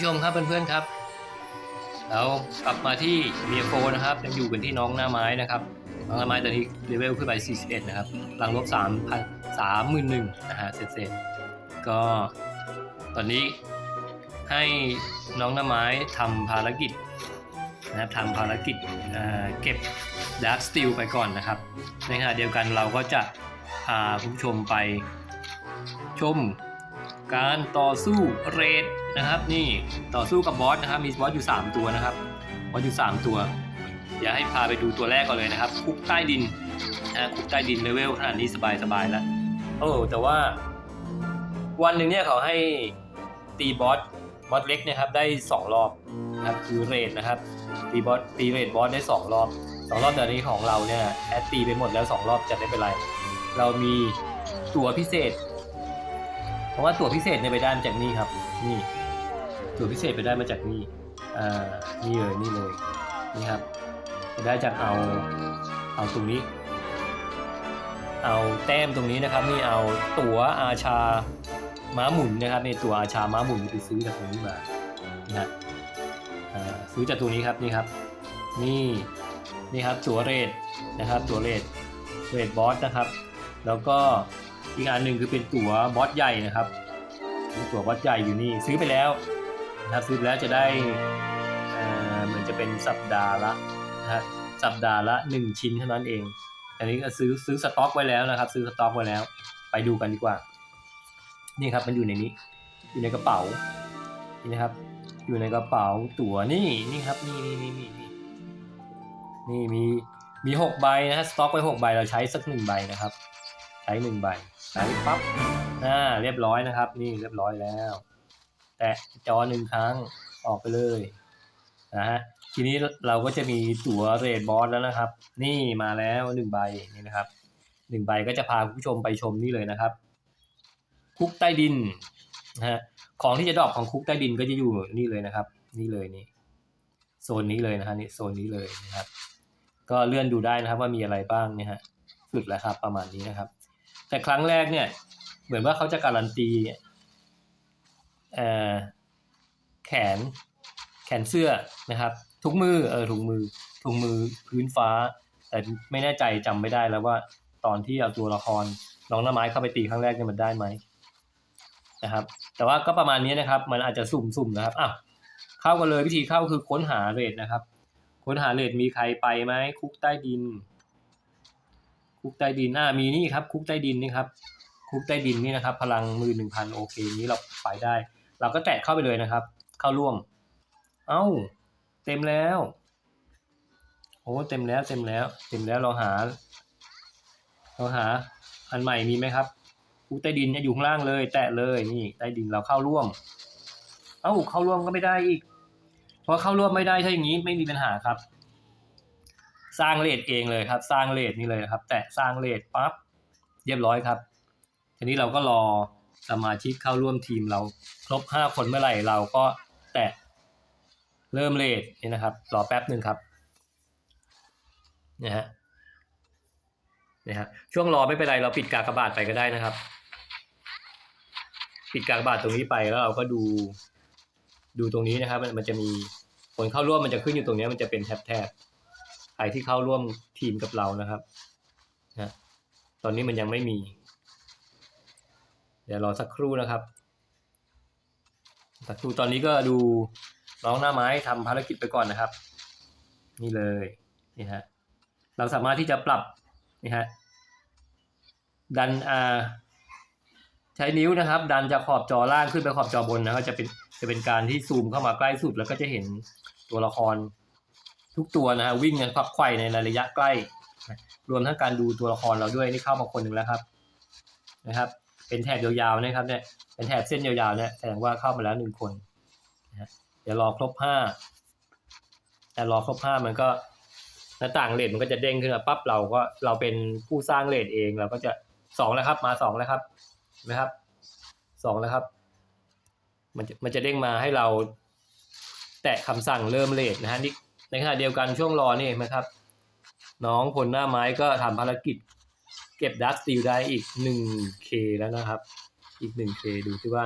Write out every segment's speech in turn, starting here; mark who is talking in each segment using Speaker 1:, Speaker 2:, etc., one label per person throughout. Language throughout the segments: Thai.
Speaker 1: ผู้ชมครับเพื่อนๆครับ เรากลับมาที่เมียโฟนะครับยังอยู่กันที่น้องหน้าไม้นะครับน้องหน้าไม้ตอนนี้เลเวลขึ้นไป 41 นะครับหลังลบ3 0 0 31,000นะฮะเสร็จๆก็ตอนนี้ให้น้องหน้าไม้ทำภารกิจนะครับทำภารกิจเเก็บดาร์ s สตีลไปก่อนนะครับ ในขณะเดียวกันเราก็จะพาคุณผู้ชมไปชมการต่อสู้เรด นะครับ นี่ต่อสู้กับบอสนะครับ มีบอสอยู่ 3 ตัวนะครับบอสอยู่ 3 ตัว อย่าให้พาไปดูตัวแรกก่อนเลยนะครับ คุกใต้ดินนะคุกใต้ดินเลเวลขนาดนี้สบายสบายแล้วโอ้แต่ว่า วันหนึ่งเนี่ยเขาให้ตีบอสบอสเล็กนะครับได้ 2 รอบนะครับคือเรดนะครับตีบอสตีเรดบอสได้ 2 รอบ 2 รอบแต่นี้ของเราเนี่ยแอดตีไปหมดแล้ว 2 รอบจะไม่เป็นไร เรามีตัวพิเศษ ราะว่าตั๋วพิเศษเนี่ยไปได้มาจากนี่ครับ นี่ตั๋วพิเศษไปได้มาจากนี่อ่านี่เลยนี่เลยนี่ครับไปได้จากเอาเอาตรงนี้ เอาแต้มตรงนี้นะครับ นี่เอาตั๋วอาชาม้าหมุนนะครับนี่ตั๋วอาชาม้าหมุนไปซื้อจากตรงนี้มานะฮะซื้อจากตัวนี้ครับนี่ครับ นี่นี่ครับตั๋วเรทนะครับตั๋วเรทเรทบอสนะครับ แล้วก็ อีกอันหนึ่งคือเป็นตั๋วบอสใหญ่นะครับตั๋วบอสใหญ่อยู่นี่ซื้อไปแล้วนะครับซื้อแล้วจะได้เหมือนจะเป็นสัปดาห์ละนะฮะสัปดาห์ละหนึ่งชิ้นเท่านั้นเอง อันนี้ก็ซื้อซื้อสต็อกไว้แล้วนะครับ ซื้อสต็อกไว้แล้ว ไปดูกันดีกว่า นี่ครับมันอยู่ในนี้ อยู่ในกระเป๋า นี่นะครับ อยู่ในกระเป๋าตั๋วนี่นี่ครับนี่นี่นี่นี่นี่มีมีหกใบนะฮะสต็อกไว้หกใบเราใช้สักหนึ่งใบนะครับ ช้หนึ่งใบใช้ปั๊บอ่าเรียบร้อยนะครับ นี่เรียบร้อยแล้ว แตะจอหนึ่งครั้งออกไปเลยนะฮะทีนี้เราก็จะมีตั๋วเรดบอสแล้วนะครับ นี่มาแล้วหนึ่งใบนี่นะครับหนึ่งใบก็จะพาคุณผู้ชมไปชมนี่เลยนะครับคุกใต้ดินนะฮะของที่จะดรอปของคุกใต้ดินก็จะอยู่นี่เลยนะครับ นี่เลยนี่โซนนี้เลยนะฮะนี่โซนนี้เลยนะครับ ก็เลื่อนดูได้นะครับว่ามีอะไรบ้างเนี่ยฮะฝึกแล้วครับ ประมาณนี้นะครับ แต่ครั้งแรกเนี่ย เหมือนว่าเขาจะการันตีเอ่อแขนแขนเสื้อนะครับ ทุกมือเออถุงมือถุงมือพื้นฟ้า แต่ไม่แน่ใจจำไม่ได้แล้วว่าตอนที่เอาตัวละครน้องหน้าไม้เข้าไปตีครั้งแรกเนี่ยมันได้ไหมนะครับ แต่ว่าก็ประมาณนี้นะครับ มันอาจจะสุ่มๆนะครับอ้าวเข้ากันเลยวิธีเข้าคือค้นหาเรทนะครับ ค้นหาเรทมีใครไปไหมคุกใต้ดิน คุกใต้ดินอ่ามีนี่ครับคุกใต้ดินนี่ครับคุกใต้ดินนี่นะครับ พลังมือหนึ่งพันโอเคนี้เราไปได้ เราก็แตะเข้าไปเลยนะครับ เข้าร่วม เอ้า เต็มแล้วโอ้เต็มแล้วเต็มแล้ว เต็มแล้วเราหา เราหา อันใหม่มีไหมครับคุกใต้ดินเนี่ยอยู่ข้างล่างเลย แตะเลยนี่ใต้ดินเราเข้าร่วม เอ้าเข้าร่วมก็ไม่ได้อีกเพราะเข้าร่วมไม่ได้ถ้าอย่างนี้ไม่มีปัญหาครับ สร้างเลทเองเลยครับ สร้างเลทนี่เลยครับ แตะสร้างเลทปั๊บเรียบร้อยครับ ทีนี้เราก็รอสมาชิกเข้าร่วมทีมเราครบห้าคนเมื่อไหร่เราก็แตะเริ่มเลทนี่นะครับ รอแป๊บหนึ่งครับนะฮะนะฮะช่วงรอไม่เป็นไรเราปิดกากบาทไปก็ได้นะครับ ปิดกากบาทตรงนี้ไปแล้วเราก็ดู ดูตรงนี้นะครับ มันจะมีคนเข้าร่วมมันจะขึ้นอยู่ตรงนี้มันจะเป็นแท็บแท็บ รที่เข้าร่วมทีมกับเรานะครับนะตอนนี้มันยังไม่มี เดี๋ยวรอสักครู่นะครับ สักครู่ตอนนี้ก็ดูน้องหน้าไม้ทำภารกิจไปก่อนนะครับ นี่เลยนี่ฮะเราสามารถที่จะปรับนี่ฮะดันอ่าใช้นิ้วนะครับ ดันจากขอบจอล่างขึ้นไปขอบจอบนนะครับจะเป็นจะเป็นการที่ซูมเข้ามาใกล้สุดแล้วก็จะเห็นตัวละคร ทุกตัวนะฮะวิ่งกันควักไข่ในระยะใกล้ รวมทั้งการดูตัวละครเราด้วยนี่เข้ามาคนหนึ่งแล้วครับนะครับ เป็นแถบยาวๆนะครับเนี่ยเป็นแถบเส้นยาวๆเนี่ยแสดงว่าเข้ามาแล้วหนึ่งคนนะฮะเดี๋ยวรอครบห้าแต่รอครบห้ามันก็หน้าต่างเลทมันก็จะเด้งขึ้นมาปั๊บเราก็เราเป็นผู้สร้างเลทเองเราก็จะสองแล้วครับ มาสองแล้วครับเห็นะครับสองแล้วครับ มันจะมันจะเด้งมาให้เราแตะคำสั่งเริ่มเลทนะฮะนี่ ในขณะเดียวกันช่วงรอนี่นไหมครับ น้องพลหน้าไม้ก็ทำภารกิจ เก็บดักสตีลได้อีก 1K แล้วนะครับ อีก 1K ดูที่ว่า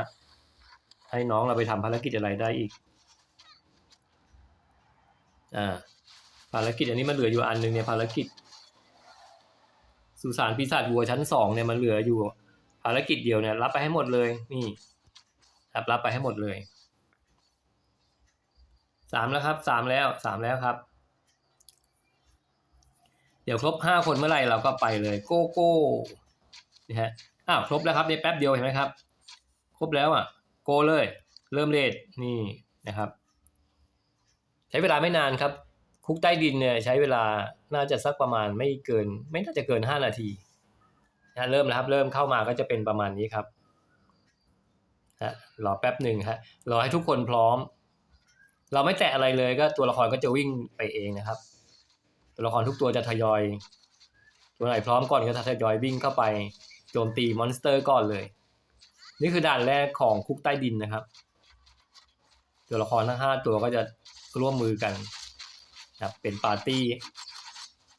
Speaker 1: ให้น้องเราไปทำภารกิจอะไรได้อีกอ่าภารกิจอันนี้มันเหลืออยู่อันหนึ่งเนี่ยภารกิจสุสานปีศาจวัวชั้นสองเนี่ยมันเหลืออยู่ ภารกิจเดียวเนี่ยรับไปให้หมดเลยนี่ครับรับไปให้หมดเลย สามแล้วครับสามแล้วสามแล้วครับ เดี๋ยวครบห้าคนเมื่อไหร่เราก็ไปเลยโก้โก้นี่ฮะอ้าวครบแล้วครับในแป๊บเดียวเห็นไหมครับ ครบแล้วอะ โกเลย เริ่มเลทนี่นะครับ ใช้เวลาไม่นานครับ คุกใต้ดินเนี่ยใช้เวลาน่าจะสักประมาณไม่เกิน ไม่น่าจะเกินห้านาทีนะเริ่มแล้วครับ เริ่มเข้ามาก็จะเป็นประมาณนี้ครับฮะรอแป๊บหนึ่งฮะรอให้ทุกคนพร้อม เราไม่แตะอะไรเลยก็ตัวละครก็จะวิ่งไปเองนะครับ ตัวละครทุกตัวจะทยอย ตัวไหนพร้อมก่อนก็จะทยอยวิ่งเข้าไปโจมตีมอนสเตอร์ก่อนเลย นี่คือด่านแรกของคุกใต้ดินนะครับ ตัวละครทั้งห้าตัวก็จะร่วมมือกันนะเป็นปาร์ตี้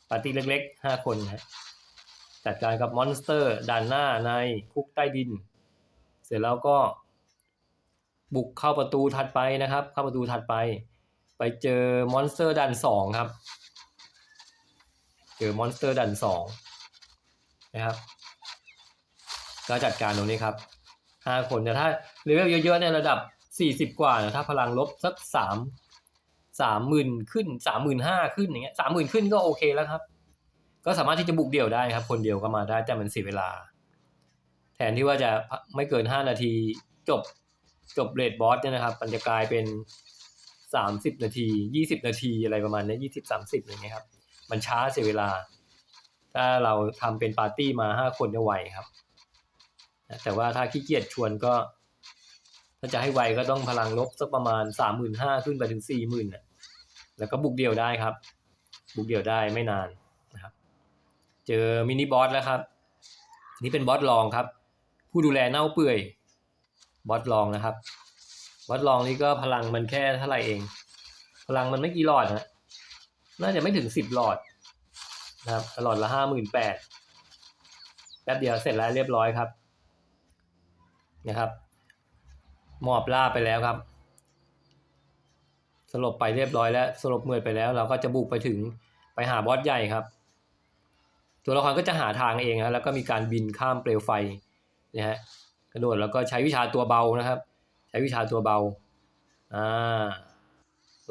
Speaker 1: ปาร์ตี้เล็กๆห้าคนนะจัดการกับมอนสเตอร์ด่านหน้าในคุกใต้ดิน เสร็จแล้วก็ บุกเข้าประตูถัดไปนะครับ เข้าประตูถัดไป ไปเจอมอนสเตอร์ด่านสองครับ เจอมอนสเตอร์ด่านสองนะครับก็จัดการตรงนี้ครับห้าคนแต่ถ้าเลเวลเยอะๆในระดับสี่สิบกว่าเนี่ยถ้าพลังลบสักสามสามหมื่นขึ้นสามหมื่นห้าขึ้นอย่างเงี้ยสามหมื่นขึ้นก็โอเคแล้วครับ ก็สามารถที่จะบุกเดี่ยวได้ครับ คนเดียวก็มาได้แต่มันเสียเวลา แทนที่ว่าจะไม่เกินห้านาทีจบ จบเรดบอสเนี่ยนะครับ มันจะกลายเป็นสามสิบนาทียี่สิบนาทีอะไรประมาณนี้ยี่สิบสามสิบอย่างเงี้ยครับ มันช้าเสียเวลา ถ้าเราทำเป็นปาร์ตี้มาห้าคนจะไวครับแต่ว่าถ้าขี้เกียจชวนก็ ถ้าจะให้ไวก็ต้องพลังลบสักประมาณสามหมื่นห้าขึ้นไปถึงสี่หมื่นแล้วก็บุกเดี่ยวได้ครับ บุกเดี่ยวได้ไม่นานนะครับ เจอมินิบอสแล้วครับ นี่เป็นบอสรองครับ ผู้ดูแลเน่าเปื่อย บอสรองนะครับบอสรองนี่ก็พลังมันแค่เท่าไหร่เอง พลังมันไม่กี่หลอดนะน่าจะไม่ถึงสิบหลอดนะครับหลอดละห้าหมื่นแปดแป๊บเดียวเสร็จแล้วเรียบร้อยครับนะครับมอบลาบไปแล้วครับ สลบไปเรียบร้อยแล้วสลบเมื่อยไปแล้ว เราก็จะบุกไปถึงไปหาบอสใหญ่ครับ ตัวละครก็จะหาทางเองครับแล้วก็มีการบินข้ามเปลวไฟนะฮะ กระโดดแล้วก็ใช้วิชาตัวเบานะครับ ใช้วิชาตัวเบาอ่า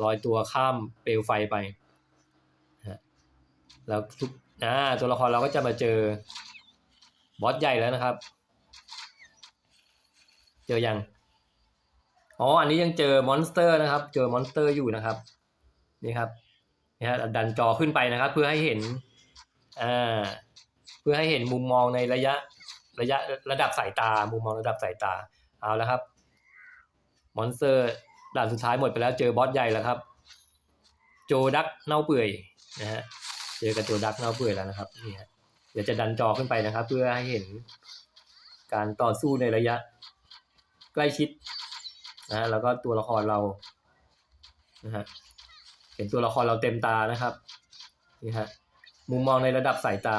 Speaker 1: ลอยตัวข้ามเปลวไฟไปฮแล้วทุกอ่าตัวละครเราก็จะมาเจอบอสใหญ่แล้วนะครับ เจอยังอ๋ออันนี้ยังเจอมอนสเตอร์นะครับ เจอมอนสเตอร์อยู่นะครับนี่ครับนี่ฮะดันจอขึ้นไปนะครับ เพื่อให้เห็นอ่าเพื่อให้เห็นมุมมองในระยะ ระยะระดับสายตา มุมมองระดับสายตา เอาแล้วครับ มอนสเตอร์ด่านสุดท้ายหมดไปแล้วเจอบอสใหญ่แล้วครับ โจดักเน่าเปื่อยนะฮะ เจอกับโจดักเน่าเปื่อยแล้วนะครับนี่ฮะเดี๋ยวจะดันจอขึ้นไปนะครับ เพื่อให้เห็นการต่อสู้ในระยะ ใกล้ชิดนะแล้วก็ตัวละครเรานะฮะเห็นตัวละครเราเต็มตานะครับนี่ฮะมุมมองในระดับสายตา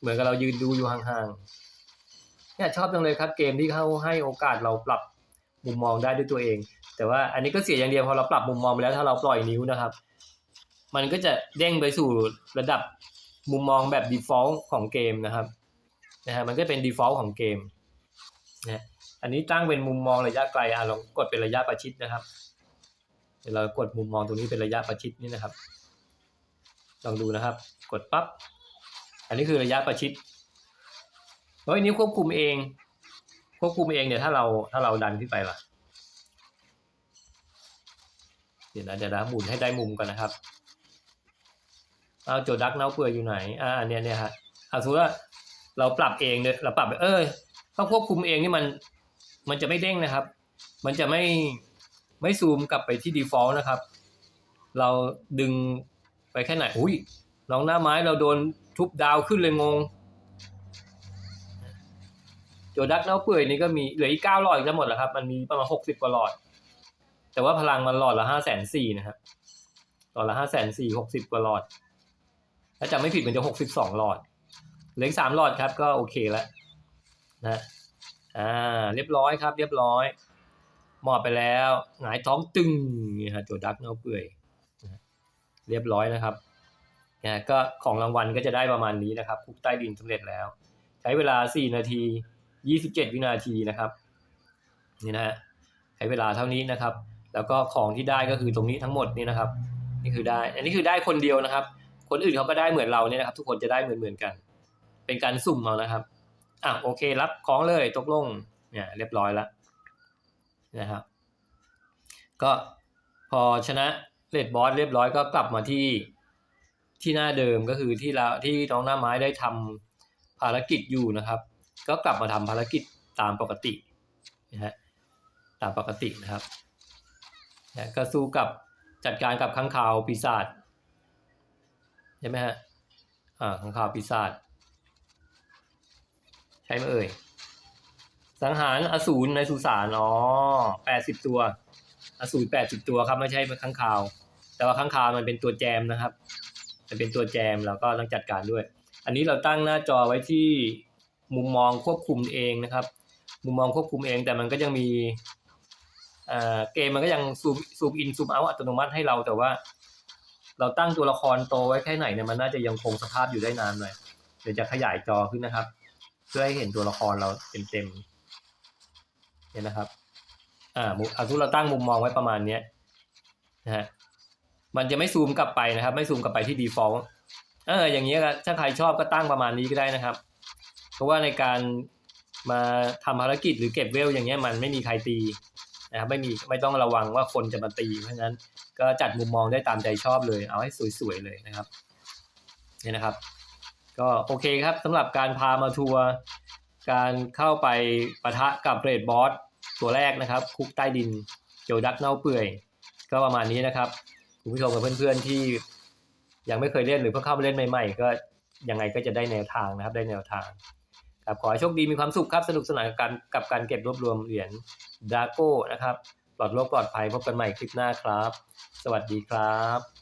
Speaker 1: เหมือนกับเรายืนดูอยู่ห่างๆเนี่ยชอบจังเลยครับเกมที่เขาให้โอกาสเราปรับมุมมองได้ด้วยตัวเอง แต่ว่าอันนี้ก็เสียอย่างเดียวพอเราปรับมุมมองไปแล้วถ้าเราปล่อยนิ้วนะครับ มันก็จะเด้งไปสู่ระดับมุมมองแบบ default ของเกมนะครับนะฮะมันก็เป็น default ของเกมนะอันนี้ตั้งเป็นมุมมองระยะไกลอะลองกดเป็นระยะประชิดนะครับเดี๋ยวเรากดมุมมองตรงนี้เป็นระยะประชิดนี่นะครับ ลองดูนะครับ กดปั๊บ อันนี้คือระยะประชิดเฮ้ยนี้ควบคุมเอง ควบคุมเองเนี่ยถ้าเราถ้าเราดันขึ้นไปล่ะ เดี๋ยวนะเดี๋ยวนะหมุนให้ได้มุมก่อนนะครับ เอาโจดักเนาเปื่อยอยู่ไหน อ่าเนี่ยเนี่ยฮะเอาสมมติว่าเราปรับเองเนี่ยเราปรับเออถ้าควบคุมเองนี่มันมันจะไม่เด้งนะครับ มันจะไม่ไม่ซูมกลับไปที่ default นะครับ เราดึงไปแค่ไหน อุ้ยน้องหน้าไม้เราโดน ทุบดาวขึ้นเลยงงโจดักเน่าเปื่อยนี่ก็มีเหลืออีกเก้าหลอดอีกจะหมดแล้วครับ มันมีประมาณหกสิบกว่าหลอด แต่ว่าพลังมันหลอดละห้าแสนสี่นะครับหลอดละห้าแสนสี่หกสิบกว่าหลอด ถ้าจำไม่ผิดมันจะหกสิบสองหลอด เหลืออีกสามหลอดครับก็โอเคแล้วนะอ่าเรียบร้อยครับ เรียบร้อยหมอบไปแล้ว หงายท้องตึงนี่ฮะโจดักเน่าเปื่อย เรียบร้อยนะครับ นะก็ของรางวัลก็จะได้ประมาณนี้นะครับคุกใต้ดินสำเร็จแล้ว ใช้เวลา 4 นาที 27 วินาทีนะครับนี่นะฮะใช้เวลาเท่านี้นะครับ แล้วก็ของที่ได้ก็คือตรงนี้ทั้งหมดนี่นะครับ นี่คือได้ อันนี้คือได้คนเดียวนะครับ คนอื่นเขาก็ได้เหมือนเราเนี่ยนะครับ ทุกคนจะได้เหมือนเหมือนกัน เป็นการสุ่มเอานะครับอะโอเค รับของเลยตกลงเนี่ยเรียบร้อยแล้วนะครับ ก็พอชนะเลดบอสเรียบร้อยก็กลับมาที่ ที่หน้าเดิมก็คือที่เราที่น้องหน้าไม้ได้ทำภารกิจอยู่นะครับ ก็กลับมาทำภารกิจตามปกตินะฮะตามปกตินะครับนะก็สู้กับจัดการกับข้างคาวปีศาจใช่ไหมฮะอ่าข้างคาวปีศาจใช่ไหมเอ่ยสังหารอสูรในสุสานอ๋อแปดสิบตัว อสูรแปดสิบตัวครับไม่ใช่ข้างคาว แต่ว่าข้างคาวมันเป็นตัวแจมนะครับ มันเป็นตัวแจมเราก็ต้องจัดการด้วย อันนี้เราตั้งหน้าจอไว้ที่มุมมองควบคุมเองนะครับ มุมมองควบคุมเองแต่มันก็ยังมีเกมมันก็ยังซูมซูมอินซูมเอาอัตโนมัติให้เราแต่ว่า เราตั้งตัวละครโตไว้แค่ไหนเนี่ยมันน่าจะยังคงสภาพอยู่ได้นานหน่อยเดี๋ยวจะขยายจอขึ้นนะครับ เพื่อให้เห็นตัวละครเราเต็มๆเนี่ยนะครับ อ่าเอาทุกเราตั้งมุมมองไว้ประมาณเนี้ยนะฮะ มันจะไม่ซูมกลับไปนะครับ ไม่ซูมกลับไปที่ default เอออย่างเงี้ยถ้าใครชอบก็ตั้งประมาณนี้ก็ได้นะครับ เพราะว่าในการมาทำภารกิจหรือเก็บเวลอย่างเงี้ยมันไม่มีใครตีนะครับไม่มีไม่ต้องระวังว่าคนจะมาตี เพราะฉะนั้นก็จัดมุมมองได้ตามใจชอบเลย เอาให้สวยๆเลยนะครับนี่นะครับ ก็โอเคครับสำหรับการพามาทัวร์การเข้าไปปะทะกับเรดบอสตัวแรกนะครับ คุกใต้ดินโจดักเน่าเปื่อย ก็ประมาณนี้นะครับ คุณผู้ชมกับเพื่อนๆที่ยังไม่เคยเล่นหรือเพิ่งเข้ามาเล่นใหม่ๆ ก็ยังไงก็จะได้แนวทางนะครับ ได้แนวทางครับขอให้โชคดีมีความสุขครับ สนุกสนานกับการกับการเก็บรวบรวมเหรียญดราโก้นะครับปลอดโรคปลอดภัยพบกันใหม่คลิปหน้าครับ สวัสดีครับ